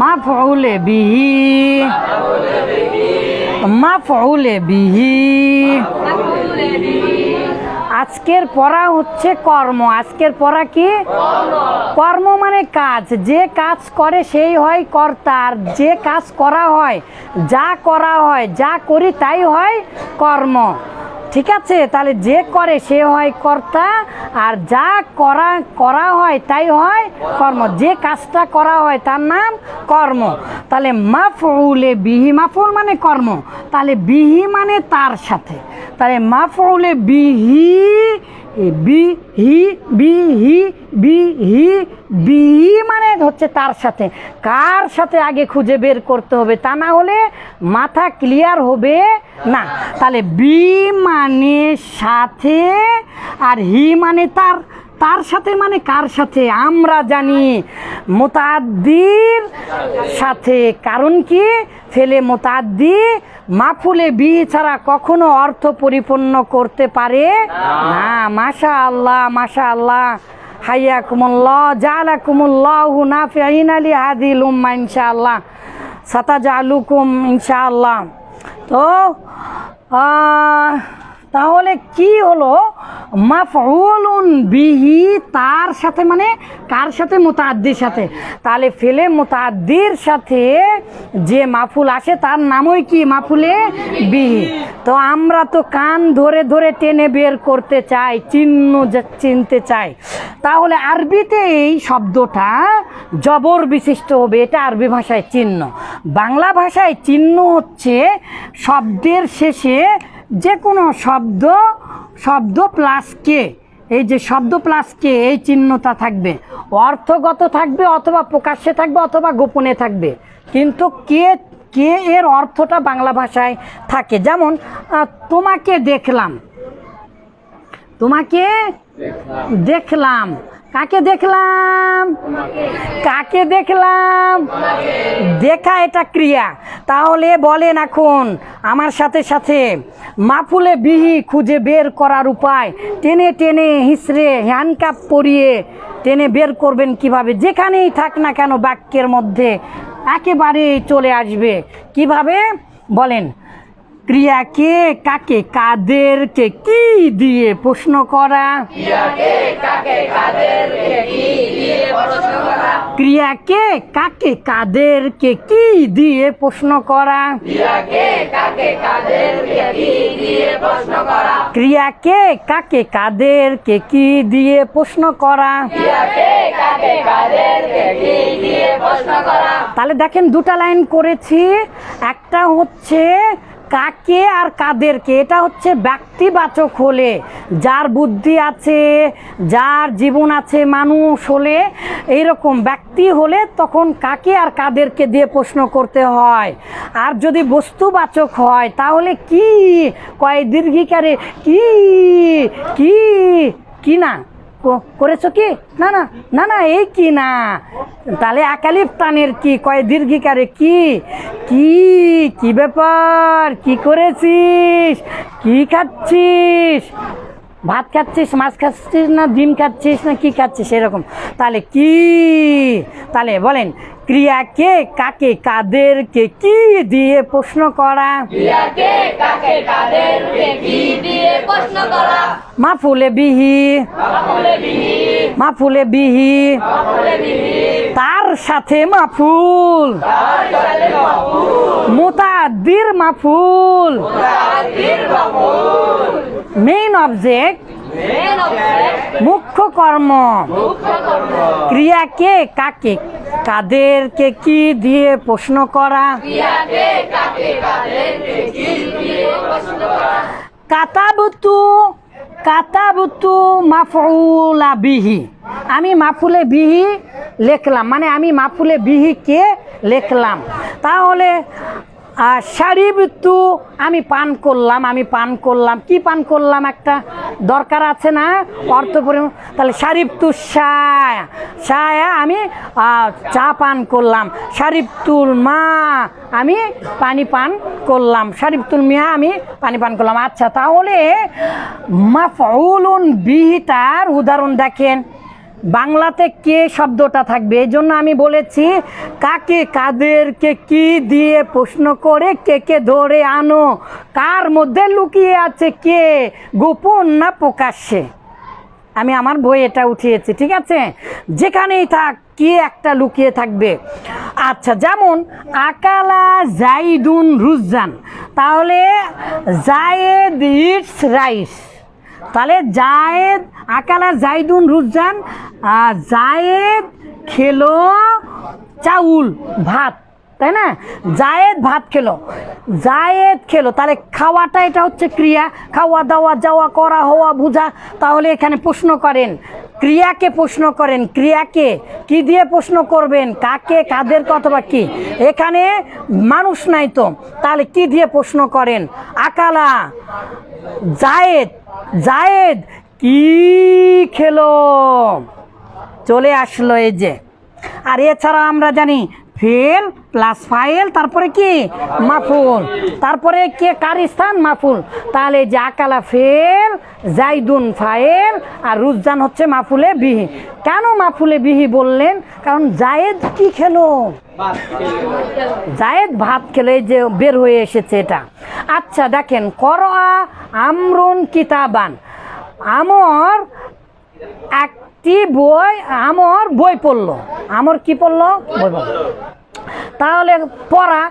মাফউলে বিহি। মাফউলে বিহি। আজকের পড়া হচ্ছে কর্ম। আজকের পড়া কি? কর্ম মানে কাজ। যে কাজ করে সেই হয় কর্তা, আর যে কাজ করা হয়, যা করা হয়, যা করি তাই হয় কর্ম। ঠিক আছে, তাহলে যে করে সে হয় কর্তা, আর যা করা করা হয় তাই হয় কর্ম। যে কাজটা করা হয় তার নাম কর্ম। তাহলে মাফউলে বিহি মাফুল মানে কর্ম। তাহলে বিহি মানে তার সাথে। তাহলে মাফউলে বিহি বিহি বিহি বিহি বিহি মানে হচ্ছে তার সাথে। কার সাথে আগে খুঁজে বের করতে হবে তা না হলে মাথা ক্লিয়ার হবে না। তাহলে বি মানে সাথে আর হি মানে তার। তার সাথে মানে কার সাথে? আমরা জানি মোতাদ্দির সাথে। কারণ কি? ফেলে মোতাদ্দি, মাফুলে বি ছাড়া কখনো অর্থ পরিপূর্ণ করতে পারে? না মাশা আল্লাহ মাশা আল্লাহ হাইয়াকুমুল্লাহ, জালাকুমুল্লাহ নাফিআইন আলি হাদিল উম্মা, ইনশাআল্লাহ। সাতাজালুকুম, ইনশাআল্লাহ। তো তাহলে কি হলো? মাফউলুন বিহি, তার সাথে মানে কার সাথে? মোতাদ্দির সাথে। তাহলে ফেলে মোতাদ্দির সাথে যে মাফুল আসে, তার নামই কি মাফুলে? বিহি। তো আমরা তো কান ধরে ধরে টেনে বের করতে চাই, চিহ্ন চিনতে চাই। তাহলে আরবিতে এই শব্দটা জবর বিশিষ্ট হবে, এটা আরবি ভাষায় চিহ্ন। বাংলা ভাষায় চিহ্ন হচ্ছে শব্দের শেষে যে কোনো শব্দ শব্দ প্লাস কে এই যে শব্দ প্লাস কে এই চিহ্নটা থাকবে। অর্থগত থাকবে অথবা প্রকাশ্যে থাকবে অথবা গোপনে থাকবে। কিন্তু কে কে এর অর্থটা বাংলা ভাষায় থাকে। যেমন তোমাকে দেখলাম। তোমাকে দেখলাম। কাকে দেখলাম? কাকে দেখলাম? দেখা এটা ক্রিয়া। তাহলে বলেন এখন, আমার সাথে সাথে, মাফুলে বিহি খুঁজে বের করার উপায়, টেনে টেনে হিসড়ে হ্যান্ডকাপ পরিয়ে টেনে বের করবেন কীভাবে? যেখানেই থাক না কেন বাক্যের মধ্যে একেবারেই চলে আসবে। কীভাবে? বলেন ক্রিয়াকে কাকে কাদেরকে কি দিয়ে প্রশ্ন করা? ক্রিয়াকে কাকে কাদেরকে কি দিয়ে প্রশ্ন করা? ক্রিয়াকে কাকে কাদেরকে কি দিয়ে প্রশ্ন করা? তাহলে দেখেন দুটা লাইন করেছি। একটা হচ্ছে কাকে আর কাদেরকে? এটা হচ্ছে ব্যক্তিবাচক হলে, যার বুদ্ধি আছে, যার জীবন আছে মানুষ হলে, এইরকম ব্যক্তি হলে তখন কাকে আর কাদেরকে দিয়ে প্রশ্ন করতে হয়? আর যদি বস্তুবাচক হয়, তাহলে কি? কয় দীর্ঘিকারে কি? কি? না? করেছ কি? না না না না, এই কি না? তাহলে একালিপ টানের কি? কয় দীর্ঘিকারে কি? কি কি ব্যাপার? কি করেছিস? কি খাচ্ছিস? ভাত খাচ্ছিস মাছ খাচ্ছিস না ডিম খাচ্ছিস না কি খাচ্ছিস এরকম। তাহলে কি? তাহলে বলেন ক্রিয়াকে কাকে কাদেরকে কি দিয়ে প্রশ্ন করা? ক্রিয়াকে কাকে কাদেরকে কি দিয়ে প্রশ্ন করা? বিহি। সকলে বিহি। বিহি। সকলে বিহি। তার সাথে মাফুল। মোতাদ্দির মাফুল। মেইন অবজেক্ট মুখ্য কর্ম। ক্রিয়াকে কাকে? কাদেরকে কি দিয়ে প্রশ্ন করা? কাতাবতু কাতাবতু মাফুলা বিহি। আমি মাফুলে বিহি লেখলাম। মানে আমি মাফুলে বিহিকে লেখলাম। তাহলে আর শাড়িবতু আমি পান করলাম, আমি পান করলাম। কি পান করলাম একটা? দরকার আছে না? অর্থ পরিমাণ তাহলে শারিফতু সায়া সায়া আমি চা পান করলাম। শারিফতুল মা, আমি পানি পান করলাম। শারিফতুল মিয়া, আমি পানি পান করলাম। আচ্ছা তাহলে মাফউলুন বিহিটার উদাহরণ দেখেন। বাংলাতে কে শব্দটা থাকবে? এই জন্য আমি বলেছি, কাকে কাদেরকে কি দিয়ে প্রশ্ন করে, কে কে ধরে আনো, কার মধ্যে লুকিয়ে আছে, কে, গোপন না প্রকাশ্যে? আমি আমার বই এটা উঠিয়েছি, ঠিক আছে? যেখানেই থাক, কি একটা লুকিয়ে থাকবে? আচ্ছা যেমন আকালা জাইদুন রুজান তাহলে জায়েদ ইটস রাইস। তাহলে জায়েদ, আকালা, জাইদুন রুজান জায়েদ খেলো চাউল, ভাত, তাই না? জায়েদ ভাত খেলো। জায়েদ খেলো, তাহলে খাওয়াটা এটা হচ্ছে ক্রিয়া। খাওয়া দাওয়া, যাওয়া, করা, হওয়া, বোঝা, তাহলে এখানে প্রশ্ন করেন। ক্রিয়াকে প্রশ্ন করেন। ক্রিয়াকে কি দিয়ে প্রশ্ন করবেন? কাকে, কাদের অথবা কি? এখানে মানুষ নাই তো, তাহলে কি দিয়ে প্রশ্ন করেন? আকালা, জায়েদ জায়েদ কি খেলো? চলে আসলো এই যে। আর এছাড়া আমরা জানি ফেল প্লাস ফাইল, তারপরে কি? মাফুল। তারপরে কে? কার স্থান মাফুল। তাহলে যে আকালা ফেল, জাইদুন ফাইল, আর রুজান হচ্ছে মাফুলে বিহি। কেন মাফুলে বিহি বললেন? কারণ জায়েদ কি খেলো? জায়েদ ভাত খেলে যে বের হয়ে এসেছে এটা। আচ্ছা দেখেন করয়া আমরুন কিতাবান। আমর একটি বই আমর বই পড়ল। আমর কি পড়ল? বই পড়ল। তাহলে পড়া।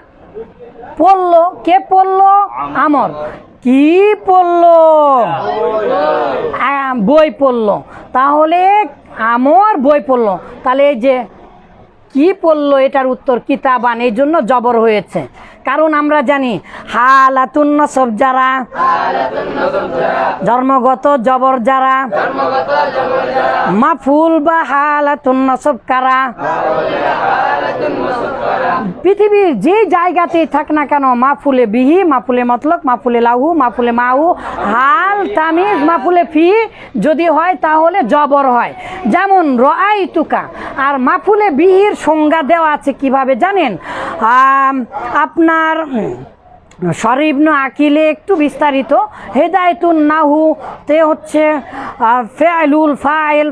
পড়ল। কে পড়ল? আমর। কি পড়ল? বই পড়ল। তাহলে আমর বই পড়ল। তাহলে এই যে কি পড়ল এটার উত্তর কিতাবান? এই জন্য জবর হয়েছে। কারণ আমরা জানি হালাতুন সব যারা ধর্মগত জবর যারা মাফুল বা হালাতুন সব কারা পৃথিবীর যে জায়গাতেই থাক না কেন মাফুলে বিহি মাফুলে মতলক মাফুলে লাহু মাফুলে মাহু হাল তামিজ মাফুলে ফি যদি হয় তাহলে জবর হয়। যেমন রআই তুকা আর মাফুলে বিহির সংজ্ঞা দেওয়া আছে কীভাবে জানেন? আপনার শরীবন আকিলে একটু বিস্তারিত হেদায়তুন নাহু তে হচ্ছে আহ, ফেআলুল ফাইল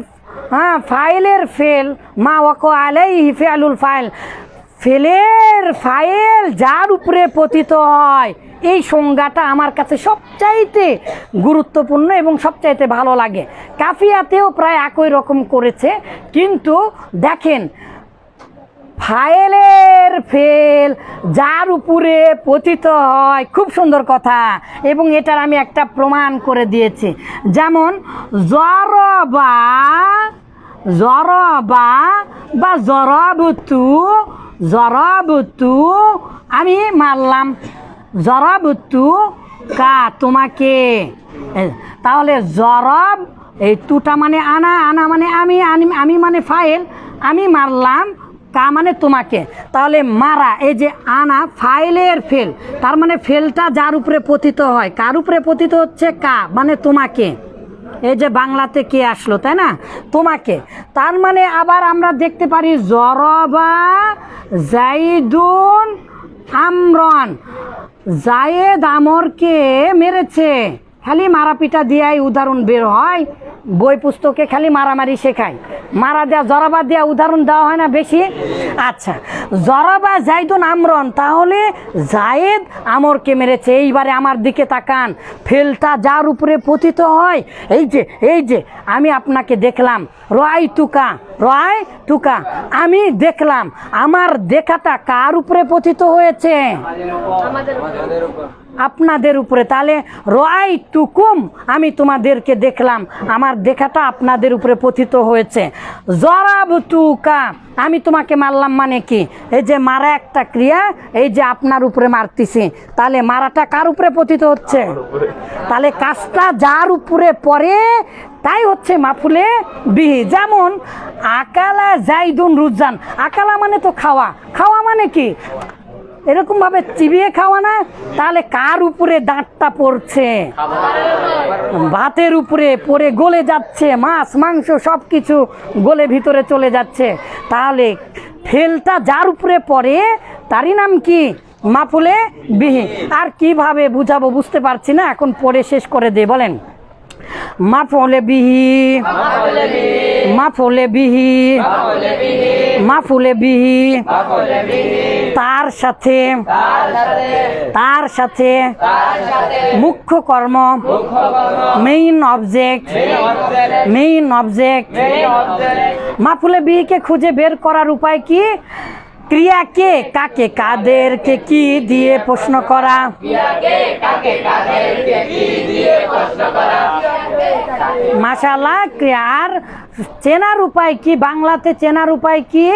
হ্যাঁ ফাইলের ফেল, মা ওকো আলাইহি ফেলুল ফাইল। ফেলের ফাইল যার উপরে পতিত হয়, এই সংজ্ঞাটা আমার কাছে সবচাইতে গুরুত্বপূর্ণ এবং সবচাইতে ভালো লাগে। কাফিয়াতেও প্রায় একই রকম করেছে, কিন্তু দেখেন ফাইলের ফেল, যার উপরে পতিত হয়, খুব সুন্দর কথা। এবং এটার আমি একটা প্রমাণ করে দিয়েছি। যেমন, জরবা জরবা বা জরবতু জরবতু, আমি মারলাম। জরবতু কা, তোমাকে? তাহলে জরব, এই তুটা মানে আনা আনা মানে আমি আমি মানে ফাইল, আমি মারলাম। কা মানে তোমাকে। তাহলে মারা, এই যে আনা, ফাইলের ফেল, তার মানে ফেলটা যার উপরে পতিত হয়? কার উপরে পতিত হচ্ছে? কা মানে তোমাকে। এই যে বাংলাতে কে আসলো, তাই না? তোমাকে। তার মানে আবার আমরা দেখতে পারি জরবা জাইদুন আমরন। জায়েদ আমরকে মেরেছে। খালি মারাপিটা দিয়াই উদাহরণ বের হয়। বই পুস্তকে খালি মারামারি শেখায়। মারা দেওয়া জরাবা দেওয়া উদাহরণ দেওয়া হয় না বেশি। আচ্ছা জরাবা জাইদুন আমরন, তাহলে জায়েদ আমরকে মেরেছে। এইবারে আমার দিকে তাকান। ফেলটা যার উপরে পতিত হয়। এই যে এই যে, আমি আপনাকে দেখলাম। রয় তুকা রয় তুকা, আমি দেখলাম। আমার দেখাটা কার উপরে পতিত হয়েছে? আপনাদের উপরে। তাহলে রয় তুকুম আমি তোমাদেরকে দেখলাম। আমার দেখাটা আপনাদের উপরে পতিত হয়েছে। জরাব তুকা আমি তোমাকে মারলাম মানে কি? এই যে মারা একটা ক্রিয়া এই যে আপনার উপরে মারতেছি। তাহলে মারাটা কার উপরে পতিত হচ্ছে? তাহলে কাজটা যার উপরে পড়ে তাই হচ্ছে মাফুলে বিহি। যেমন আকালা জাইদুন রুজান আকালা মানে তো খাওয়া। খাওয়া মানে কি? এরকম ভাবে চিবিয়ে খাওয়া না, তাহলে কার উপরে দাঁতটা পড়ছে? ভাতের উপরে পড়ে গলে যাচ্ছে, মাছ, মাংস সব কিছু গলে ভিতরে চলে যাচ্ছে। তাহলে ফেলটা যার উপরে পড়ে, তারই নাম কি? মাফুলে বিহি আর কীভাবে বুঝাবো বুঝতে পারছি না, এখন পরে শেষ করে দে, বলেন। মাফলে বিহি মাফুলে বিহি মাফুলে বিহি তার সাথে তার সাথে মুখ্য কর্ম মেইন অবজেক্ট মেইন অবজেক্ট মাফুলে বিহিকে খুঁজে বের করার উপায় কি? ক্রিয়াকে কাকে? কাদেরকে কি দিয়ে প্রশ্ন করা? ক্রিয়াকে আর চেনার উপায় কি? বাংলাতে চেনার উপায় কি?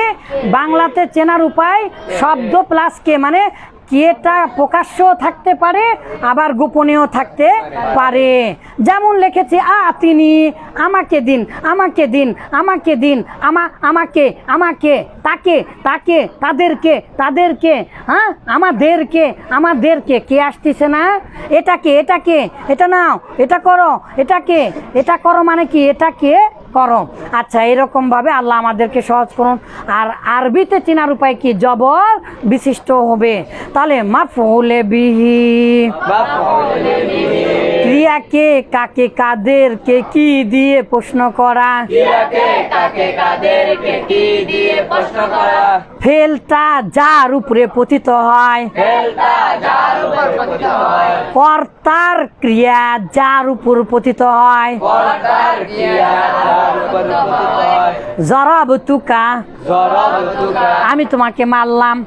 বাংলাতে চেনার উপায় শব্দ প্লাস কে মানে কেটা প্রকাশ্যও থাকতে পারে, আবার গোপনীয় থাকতে পারে। যেমন লিখেছে, আ, তিনি আমাকে দিন আমাকে দিন আমাকে দিন, আমা, আমাকে আমাকে, তাকে তাকে, তাদেরকে তাদেরকে হ্যাঁ আমাদেরকে আমাদেরকে। কে আসতেছে না? এটাকে এটাকে, এটা নাও, এটা করো, এটাকে, এটা করো মানে কি, এটাকে করো আচ্ছা এরকমভাবে আল্লাহ আমাদেরকে সহজ করুন। আর আরবিতে চেনার উপায় কি? জবর বিশিষ্ট হবে। তাহলে মাফুলে বিহি। ক্রিয়াকে কাকে কাদেরকে কি কি দিয়ে প্রশ্ন করা? ফেলটা যার উপরে পতিত হয়। কর্তার ক্রিয়া যার উপর পতিত হয়। জরবতুকা আমি তোমাকে মারলাম।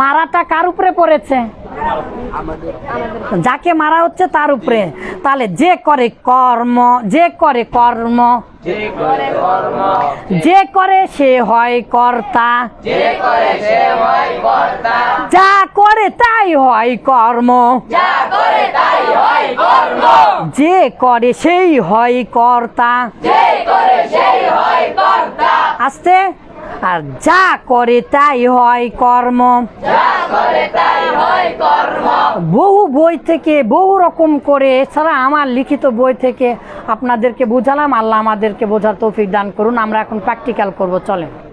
মারাটা কার উপরে পড়েছে? যাকে মারা হচ্ছে তার উপরে। তাহলে যে করে কর্ম যে করে কর্ম যে করে সে হয় কর্তা। যে করে তাই হয় কর্ম। যে করে সেই হয় কর্তা। আস্তে। আর যা করে তাই হয় কর্ম। বহু বই থেকে বহু রকম করে, এছাড়া আমার লিখিত বই থেকে আপনাদেরকে বোঝালাম, আল্লাহ আমাদেরকে বোঝার তৌফিক দান করুন। আমরা এখন প্র্যাকটিক্যাল করব, চলেন।